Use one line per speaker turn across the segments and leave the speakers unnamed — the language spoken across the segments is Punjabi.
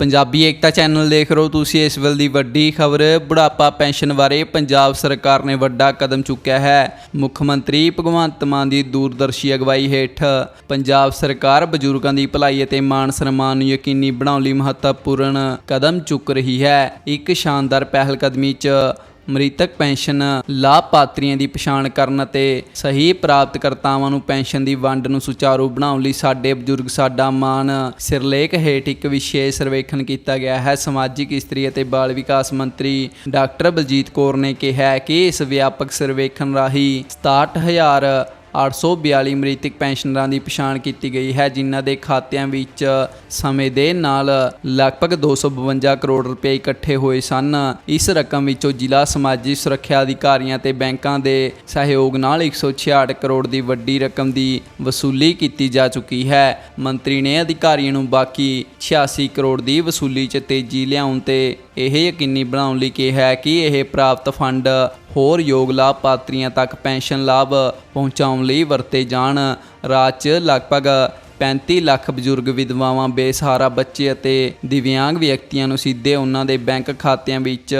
ਪੰਜਾਬੀ ਏਕਤਾ ਚੈਨਲ ਦੇਖ ਰਹੇ ਹੋ ਤੁਸੀਂ ਇਸ ਵੇਲੇ ਦੀ ਵੱਡੀ ਖਬਰ। ਬੁਢਾਪਾ ਪੈਨਸ਼ਨ ਬਾਰੇ ਪੰਜਾਬ ਸਰਕਾਰ ਨੇ ਵੱਡਾ ਕਦਮ ਚੁੱਕਿਆ ਹੈ। ਮੁੱਖ ਮੰਤਰੀ ਭਗਵੰਤ ਮਾਨ ਦੀ ਦੂਰਦਰਸ਼ੀ ਅਗਵਾਈ ਹੇਠ ਪੰਜਾਬ ਸਰਕਾਰ ਬਜ਼ੁਰਗਾਂ ਦੀ ਭਲਾਈ ਅਤੇ ਮਾਣ ਸਨਮਾਨ ਨੂੰ ਯਕੀਨੀ ਬਣਾਉਣ ਲਈ ਮਹੱਤਵਪੂਰਨ ਕਦਮ ਚੁੱਕ ਰਹੀ ਹੈ। ਇੱਕ ਸ਼ਾਨਦਾਰ ਪਹਿਲ ਕਦਮੀ 'ਚ ਮ੍ਰਿਤਕ ਪੈਨਸ਼ਨ ਲਾਭਪਾਤਰੀਆਂ ਦੀ ਪਛਾਣ ਕਰਨ ਅਤੇ ਸਹੀ ਪ੍ਰਾਪਤਕਰਤਾਵਾਂ ਨੂੰ ਪੈਨਸ਼ਨ ਦੀ ਵੰਡ ਨੂੰ ਸੁਚਾਰੂ ਬਣਾਉਣ ਲਈ ਸਾਡੇ ਬਜ਼ੁਰਗ, ਸਾਡਾ ਮਾਣ ਸਿਰਲੇਖ ਹੇਠ ਇੱਕ ਵਿਸ਼ੇਸ਼ ਸਰਵੇਖਣ ਕੀਤਾ ਗਿਆ ਹੈ। ਸਮਾਜਿਕ ਇਸਤਰੀ ਅਤੇ ਬਾਲ ਵਿਕਾਸ ਮੰਤਰੀ ਡਾਕਟਰ ਬਲਜੀਤ ਕੌਰ ਨੇ ਕਿਹਾ ਕਿ ਇਸ ਵਿਆਪਕ ਸਰਵੇਖਣ ਰਾਹੀਂ 67000 842 ਮ੍ਰਿਤਕ ਪੈਨਸ਼ਨਰਾਂ ਦੀ ਪਛਾਣ ਕੀਤੀ ਗਈ ਹੈ, ਜਿਨ੍ਹਾਂ ਦੇ ਖਾਤਿਆਂ ਵਿੱਚ ਸਮੇਂ ਦੇ ਨਾਲ ਲਗਭਗ 252 ਕਰੋੜ ਰੁਪਏ ਇਕੱਠੇ ਹੋਏ ਸਨ। ਇਸ ਰਕਮ ਵਿੱਚੋਂ ਜ਼ਿਲ੍ਹਾ ਸਮਾਜੀ ਸੁਰੱਖਿਆ ਅਧਿਕਾਰੀਆਂ ਤੇ ਬੈਂਕਾਂ ਦੇ ਸਹਿਯੋਗ ਨਾਲ 166 ਕਰੋੜ ਦੀ ਵੱਡੀ ਰਕਮ ਦੀ ਵਸੂਲੀ ਕੀਤੀ ਜਾ ਚੁੱਕੀ ਹੈ। ਮੰਤਰੀ ਨੇ ਅਧਿਕਾਰੀਆਂ ਨੂੰ ਬਾਕੀ 86 ਕਰੋੜ ਦੀ ਵਸੂਲੀ 'ਚ ਤੇਜ਼ੀ ਲਿਆਉਣ ਤੇ ਇਹ ਯਕੀਨੀ ਬਣਾਉਣ ਲਈ ਕਿਹਾ ਹੈ ਕਿ ਇਹ ਪ੍ਰਾਪਤ ਫੰਡ ਹੋਰ ਯੋਗ ਲਾਭਪਾਤਰੀਆਂ ਤੱਕ ਪੈਨਸ਼ਨ ਲਾਭ ਪਹੁੰਚਾਉਣ ਲਈ ਵਰਤੇ ਜਾਣ। ਰਾਜ 'ਚ ਲਗਭਗ 35 ਲੱਖ ਬਜ਼ੁਰਗ ਵਿਧਵਾਵਾਂ ਬੇਸਹਾਰਾ ਬੱਚੇ ਅਤੇ ਦਿਵਿਆਂਗ ਵਿਅਕਤੀਆਂ ਨੂੰ ਸਿੱਧੇ ਉਹਨਾਂ ਦੇ ਬੈਂਕ ਖਾਤਿਆਂ ਵਿੱਚ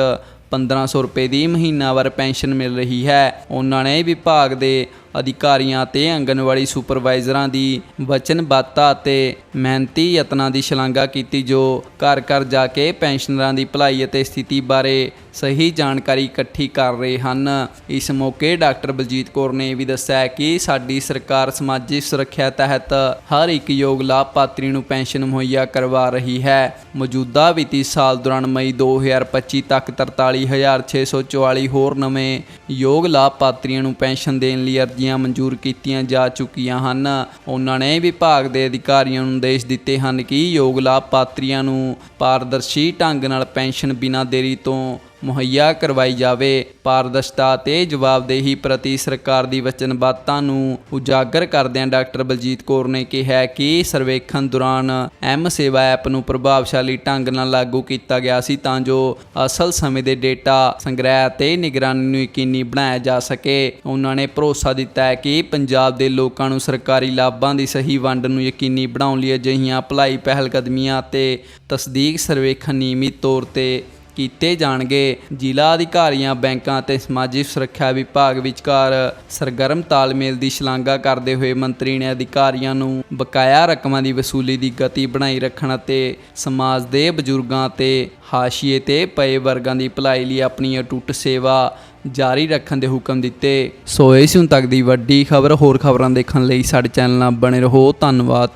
1500 ਰੁਪਏ ਦੀ ਮਹੀਨਾਵਾਰ ਪੈਨਸ਼ਨ ਮਿਲ ਰਹੀ ਹੈ। ਉਹਨਾਂ ਨੇ ਵਿਭਾਗ ਦੇ ਅਧਿਕਾਰੀਆਂ ਤੇ ਆਂਗਣਵਾੜੀ ਸੁਪਰਵਾਈਜ਼ਰਾਂ ਦੀ ਵਚਨਬੱਧਤਾ ਅਤੇ ਮਿਹਨਤੀ ਯਤਨਾਂ ਦੀ ਸ਼ਲਾਘਾ ਕੀਤੀ, ਜੋ ਘਰ ਘਰ ਜਾ ਕੇ ਪੈਨਸ਼ਨਰਾਂ ਦੀ ਭਲਾਈ ਅਤੇ ਸਥਿਤੀ ਬਾਰੇ ਸਹੀ ਜਾਣਕਾਰੀ ਇਕੱਠੀ ਕਰ ਰਹੇ ਹਨ। ਇਸ ਮੌਕੇ ਡਾਕਟਰ ਬਲਜੀਤ ਕੌਰ ਨੇ ਵੀ ਦੱਸਿਆ ਕਿ ਸਾਡੀ ਸਰਕਾਰ ਸਮਾਜਿਕ ਸੁਰੱਖਿਆ ਤਹਿਤ ਹਰ ਇੱਕ ਯੋਗ ਲਾਭਪਾਤਰੀ ਨੂੰ ਪੈਨਸ਼ਨ ਮੁਹੱਈਆ ਕਰਵਾ ਰਹੀ ਹੈ। ਮੌਜੂਦਾ ਵਿੱਤੀ ਸਾਲ ਦੌਰਾਨ ਮਈ 2025 ਤੱਕ 43644 ਹੋਰ ਨਵੇਂ ਯੋਗ ਲਾਭਪਾਤਰੀਆਂ ਨੂੰ ਪੈਨਸ਼ਨ ਦੇਣ ਲਈ ਅਰਜ਼ੀ ਅਰਜ਼ੀਆਂ ਮਨਜ਼ੂਰ ਕੀਤੀਆਂ ਜਾ ਚੁੱਕੀਆਂ ਹਨ। ਉਹਨਾਂ ਨੇ ਵਿਭਾਗ ਦੇ ਅਧਿਕਾਰੀਆਂ ਨੂੰ ਨਿਰਦੇਸ਼ ਦਿੱਤੇ ਹਨ ਕਿ ਯੋਗ ਲਾਭਪਾਤਰੀਆਂ ਨੂੰ ਪਾਰਦਰਸ਼ੀ ਢੰਗ ਨਾਲ ਪੈਨਸ਼ਨ ਬਿਨਾਂ ਦੇਰੀ ਤੋਂ ਮੁਹੱਈਆ ਕਰਵਾਈ ਜਾਵੇ। ਪਾਰਦਰਸ਼ਤਾ ਤੇ ਜਵਾਬਦੇਹੀ ਪ੍ਰਤੀ ਸਰਕਾਰ ਦੀ ਵਚਨਬੱਧਤਾ ਨੂੰ ਉਜਾਗਰ ਕਰਦਿਆਂ ਡਾਕਟਰ ਬਲਜੀਤ ਕੌਰ ਨੇ ਕਿਹਾ ਕਿ ਸਰਵੇਖਣ ਦੌਰਾਨ ਐਮ ਸੇਵਾ ਐਪ ਨੂੰ ਪ੍ਰਭਾਵਸ਼ਾਲੀ ਢੰਗ ਨਾਲ ਲਾਗੂ ਕੀਤਾ ਗਿਆ ਸੀ ਤਾਂ ਜੋ ਅਸਲ ਸਮੇਂ ਦੇ ਡੇਟਾ ਸੰਗ੍ਰਹਿ ਅਤੇ ਨਿਗਰਾਨੀ ਨੂੰ ਯਕੀਨੀ ਬਣਾਇਆ ਜਾ ਸਕੇ। ਉਹਨਾਂ ਨੇ ਭਰੋਸਾ ਦਿੱਤਾ ਹੈ ਕਿ ਪੰਜਾਬ ਦੇ ਲੋਕਾਂ ਨੂੰ ਸਰਕਾਰੀ ਲਾਭਾਂ ਦੀ ਸਹੀ ਵੰਡ ਨੂੰ ਯਕੀਨੀ ਬਣਾਉਣ ਲਈ ਅਜਿਹੀਆਂ ਭਲਾਈ ਪਹਿਲਕਦਮੀਆਂ ਅਤੇ ਤਸਦੀਕ ਸਰਵੇਖਣ ਨਿਯਮਿਤ ਤੌਰ ਤੇ ਕੀਤੇ ਜਾਣਗੇ। ਜ਼ਿਲ੍ਹਾ ਅਧਿਕਾਰੀਆਂ, ਬੈਂਕਾਂ ਅਤੇ ਸਮਾਜਿਕ ਸੁਰੱਖਿਆ ਵਿਭਾਗ ਵਿਚਕਾਰ ਸਰਗਰਮ ਤਾਲਮੇਲ ਦੀ ਸ਼ਲਾਘਾ ਕਰਦੇ ਹੋਏ ਮੰਤਰੀ ਨੇ ਅਧਿਕਾਰੀਆਂ ਨੂੰ ਬਕਾਇਆ ਰਕਮਾਂ ਦੀ ਵਸੂਲੀ ਦੀ ਗਤੀ ਬਣਾਈ ਰੱਖਣ ਅਤੇ ਸਮਾਜ ਦੇ ਬਜ਼ੁਰਗਾਂ ਤੇ ਹਾਸ਼ੀਏ ਤੇ ਪਏ ਵਰਗਾਂ ਦੀ ਭਲਾਈ ਲਈ ਆਪਣੀ ਅਟੁੱਟ ਸੇਵਾ ਜਾਰੀ ਰੱਖਣ ਦੇ ਹੁਕਮ ਦਿੱਤੇ। ਸੋ ਇਸ ਹੁਣ ਤੱਕ ਦੀ ਵੱਡੀ ਖਬਰ, ਹੋਰ ਖਬਰਾਂ ਦੇਖਣ ਲਈ ਸਾਡੇ ਚੈਨਲ ਨਾਲ ਬਣੇ ਰਹੋ। ਧੰਨਵਾਦ।